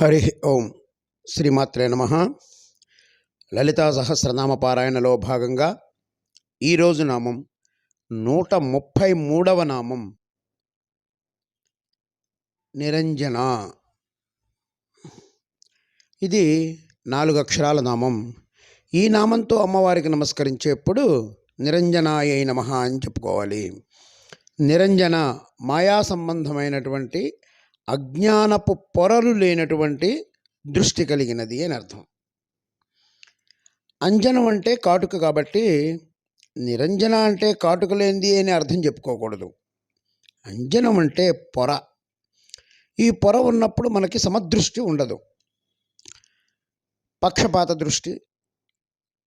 హరి ఓం శ్రీమాత్రే నమ. లలితా సహస్రనామ పారాయణలో భాగంగా ఈరోజు నామం నూట ముప్పై మూడవ నామం. నిరంజన. ఇది నాలుగు అక్షరాల నామం. ఈ నామంతో అమ్మవారికి నమస్కరించేప్పుడు నిరంజనాయ నమ అని చెప్పుకోవాలి. నిరంజన మాయా సంబంధమైనటువంటి అజ్ఞానపు పొరలు లేనటువంటి దృష్టి కలిగినది అని అర్థం. అంజనం అంటే కాటుక కాబట్టి నిరంజన అంటే కాటుక లేనిది అని అర్థం చెప్పుకోకూడదు. అంజనం అంటే పొర. ఈ పొర ఉన్నప్పుడు మనకి సమదృష్టి ఉండదు. పక్షపాత దృష్టి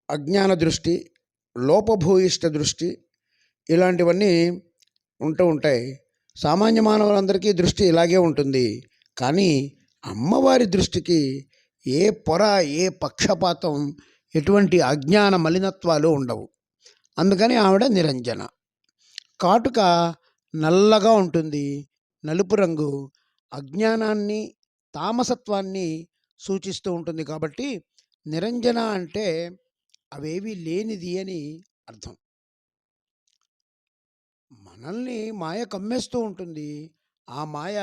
అజ్ఞాన దృష్టి లోపభూయిష్ట దృష్టి ఇలాంటివన్నీ ఉంటూ ఉంటాయి. సామాన్య మానవులందరికీ దృష్టి ఇలాగే ఉంటుంది. కానీ అమ్మవారి దృష్టికి ఏ పొర ఏ పక్షపాతం ఎటువంటి అజ్ఞాన మలినత్వాలు ఉండవు. అందుకని ఆవిడ నిరంజన. కాటుక నల్లగా ఉంటుంది. నలుపు రంగు అజ్ఞానాన్ని తామసత్వాన్ని సూచిస్తూ ఉంటుంది కాబట్టి నిరంజన అంటే అవేవి లేనిది అని అర్థం. మనల్ని మాయ కమ్మేస్తూ ఉంటుంది. ఆ మాయ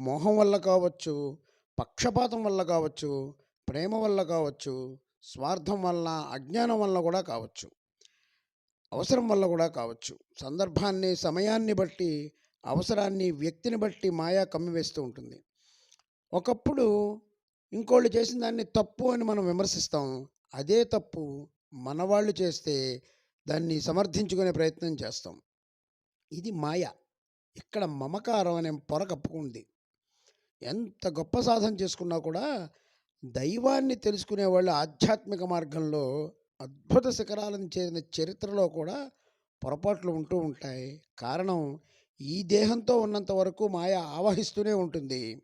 మోహం వల్ల కావచ్చు పక్షపాతం వల్ల కావచ్చు ప్రేమ వల్ల కావచ్చు స్వార్థం వల్ల అజ్ఞానం వల్ల కూడా కావచ్చు. అవసరం వల్ల కూడా కావచ్చు. సందర్భాన్ని సమయాన్ని బట్టి అవసరాన్ని వ్యక్తిని బట్టి మాయా కమ్మివేస్తూ ఉంటుంది. ఒకప్పుడు ఇంకోళ్ళు చేసిన దాన్ని తప్పు అని మనం విమర్శిస్తాం. అదే తప్పు మనవాళ్ళు చేస్తే దాన్ని సమర్థించుకునే ప్రయత్నం చేస్తాం. ఇది మాయ. ఇక్కడ మమకారం అనే పొర కప్పుకుంది. ఎంత గొప్ప సాధన చేసుకున్నా కూడా దైవాన్ని తెలుసుకునే వాళ్ళు ఆధ్యాత్మిక మార్గంలో అద్భుత శిఖరాలను చేరిన చరిత్రలో కూడా పొరపాట్లు ఉంటూ ఉంటాయి. కారణం ఈ దేహంతో ఉన్నంత వరకు మాయ ఆవహిస్తూనే ఉంటుంది.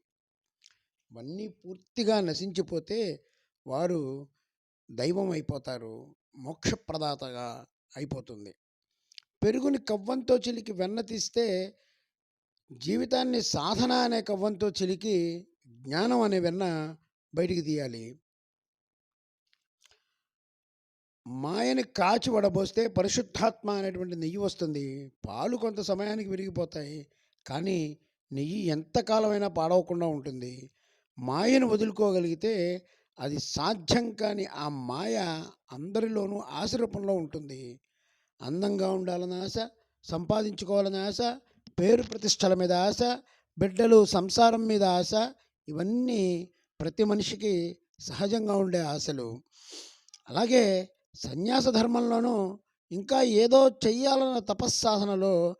ఇవన్నీ పూర్తిగా నశించిపోతే వారు దైవం అయిపోతారు. మోక్షప్రదాతగా అయిపోతుంది. పెరుగుని కవ్వంతో చిలికి వెన్న తీస్తే జీవితాన్ని సాధన అనే కవ్వంతో చిలికి జ్ఞానం అనే వెన్న బయటికి తీయాలి. మాయని కాచి వడబోస్తే పరిశుద్ధాత్మ అనేటువంటి నెయ్యి వస్తుంది. పాలు కొంత సమయానికి విరిగిపోతాయి. కానీ నెయ్యి ఎంతకాలమైనా పాడవకుండా ఉంటుంది. మాయను వదులుకోగలిగితే అది సాధ్యం కాని ఆ మాయ అందరిలోనూ ఆశ రూపంలో ఉంటుంది. అందంగా ఉండాలన్న ఆశ సంపాదించుకోవాలని ఆశ పేరు ప్రతిష్టల మీద ఆశ బిడ్డలు సంసారం మీద ఆశ ఇవన్నీ ప్రతి మనిషికి సహజంగా ఉండే ఆశలు. అలాగే సన్యాస ధర్మంలోనూ ఇంకా ఏదో చెయ్యాలన్న తపస్సాధనలో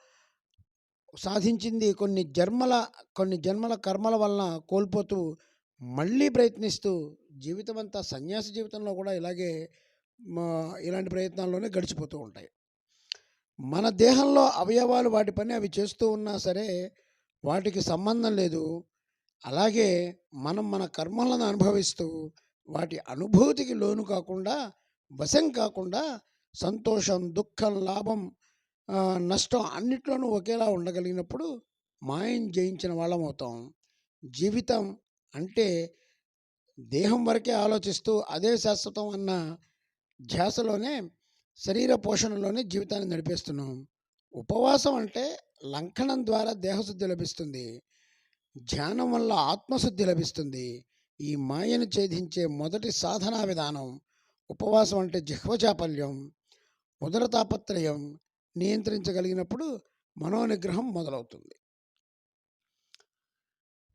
సాధించింది కొన్ని జన్మల కొన్ని జన్మల కర్మల వలన కోల్పోతూ మళ్ళీ ప్రయత్నిస్తూ జీవితం అంతా సన్యాస జీవితంలో కూడా ఇలాగే ఇలాంటి ప్రయత్నాల్లోనే గడిచిపోతూ ఉంటాయి. మన దేహంలో అవయవాలు వాటి పని అవి చేస్తూ ఉన్నా సరే వాటికి సంబంధం లేదు. అలాగే మనం మన కర్మలను అనుభవిస్తూ వాటి అనుభూతికి లోను కాకుండా వశం కాకుండా సంతోషం దుఃఖం లాభం నష్టం అన్నిట్లోనూ ఒకేలా ఉండగలిగినప్పుడు మాయం జయించిన వాళ్ళం అవుతాం. జీవితం అంటే దేహం వరకే ఆలోచిస్తూ అదే శాశ్వతం అన్న ధ్యాసలోనే శరీర పోషణలోనే జీవితాన్ని నడిపేస్తున్నాం. ఉపవాసం అంటే లంఘనం ద్వారా దేహశుద్ధి లభిస్తుంది. ధ్యానం వల్ల ఆత్మశుద్ధి లభిస్తుంది. ఈ మాయను ఛేదించే మొదటి సాధనా విధానం ఉపవాసం అంటే జిహ్వచాపల్యం ఉదర తాపత్రయం నియంత్రించగలిగినప్పుడు మనోనిగ్రహం మొదలవుతుంది.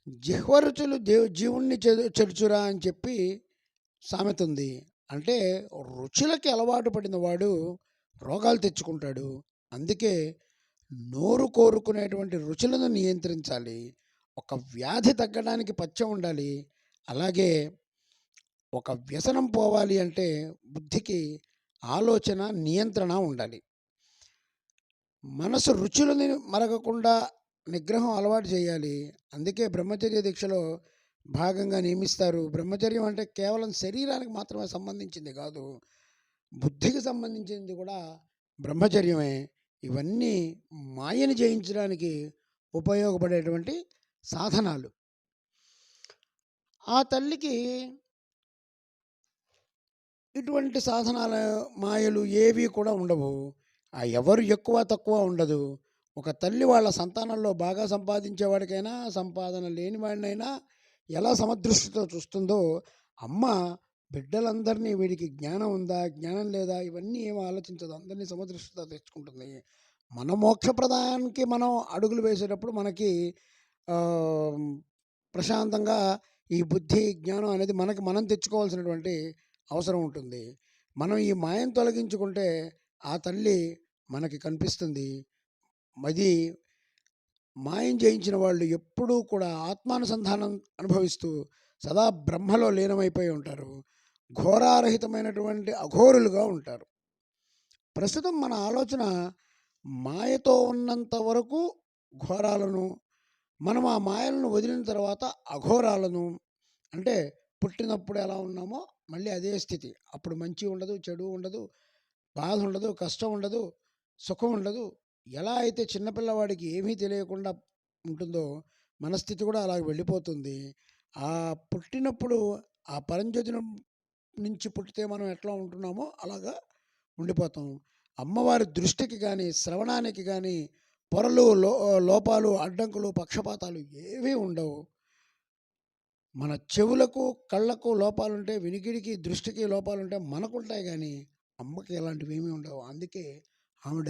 జిహ్వరుచులు దేవు జీవుణ్ణి చెడుచురా అని చెప్పి సామెత ఉంది. అంటే రుచులకి అలవాటు పడిన వాడు రోగాలు తెచ్చుకుంటాడు. అందుకే నోరు కోరుకునేటువంటి రుచులను నియంత్రించాలి. ఒక వ్యాధి తగ్గడానికి పచ్చం ఉండాలి. అలాగే ఒక వ్యసనం పోవాలి అంటే బుద్ధికి ఆలోచన నియంత్రణ ఉండాలి. మనసు రుచులని మరగకుండా నిగ్రహం అలవాటు చేయాలి. అందుకే బ్రహ్మచర్య దీక్షలో భాగంగా నియమిస్తారు బ్రహ్మచర్యం అంటే కేవలం శరీరానికి మాత్రమే సంబంధించింది కాదు బుద్ధికి సంబంధించింది కూడా బ్రహ్మచర్యమే ఇవన్నీ మాయని జయించడానికి ఉపయోగపడేటువంటి సాధనాలు ఆ తల్లికి ఇటువంటి సాధనాల మాయలు ఏవి కూడా ఉండవు. ఆ ఎవరు ఎక్కువ, తక్కువ ఉండదు. ఒక తల్లి వాళ్ళ సంతానంలో బాగా సంపాదించేవాడికైనా, సంపాదన లేనివాడినైనా ఎలా సమదృష్టితో చూస్తుందో, అమ్మ బిడ్డలందరినీ వీడికి జ్ఞానం ఉందా? జ్ఞానం లేదా? ఇవన్నీ ఏమో ఆలోచించదు. అందరినీ సమదృష్టితో తెచ్చుకుంటుంది. మన మోక్షప్రదాయానికి మనం అడుగులు వేసేటప్పుడు మనకి ప్రశాంతంగా ఈ బుద్ధి, జ్ఞానం అనేది మనకి మనం తెచ్చుకోవాల్సినటువంటి అవసరం ఉంటుంది. మనం ఈ మాయను తొలగించుకుంటే ఆ తల్లి మనకి కనిపిస్తుంది. అది మాయం జయించిన వాళ్ళు ఎప్పుడూ కూడా ఆత్మానుసంధానం అనుభవిస్తూ సదా బ్రహ్మలో లీనమైపోయి ఉంటారు. ఘోరారహితమైనటువంటి అఘోరులుగా ఉంటారు. ప్రస్తుతం మన ఆలోచన మాయతో ఉన్నంత వరకు ఘోరాలను, మనం ఆ మాయలను వదిలిన తర్వాత అఘోరాలను అంటే పుట్టినప్పుడు ఎలా ఉన్నామో మళ్ళీ అదే స్థితి. అప్పుడు మంచి ఉండదు, చెడు ఉండదు, బాధ ఉండదు, కష్టం ఉండదు, సుఖం ఉండదు. ఎలా అయితే చిన్నపిల్లవాడికి ఏమీ తెలియకుండా ఉంటుందో, మనస్థితి కూడా అలాగ వెళ్ళిపోతుంది. ఆ పుట్టినప్పుడు ఆ పరంజ్యోతి నుంచి పుట్టితే మనం ఎట్లా ఉంటున్నామో అలాగా ఉండిపోతాం. అమ్మవారి దృష్టికి కానీ శ్రవణానికి కానీ పొరలు, లో లోపాలు, అడ్డంకులు, పక్షపాతాలు ఏవీ ఉండవు. మన చెవులకు, కళ్ళకు లోపాలుంటే, వినికిడికి, దృష్టికి లోపాలుంటే మనకుంటాయి కానీ అమ్మకి ఇలాంటివేమీ ఉండవు. అందుకే ఆవిడ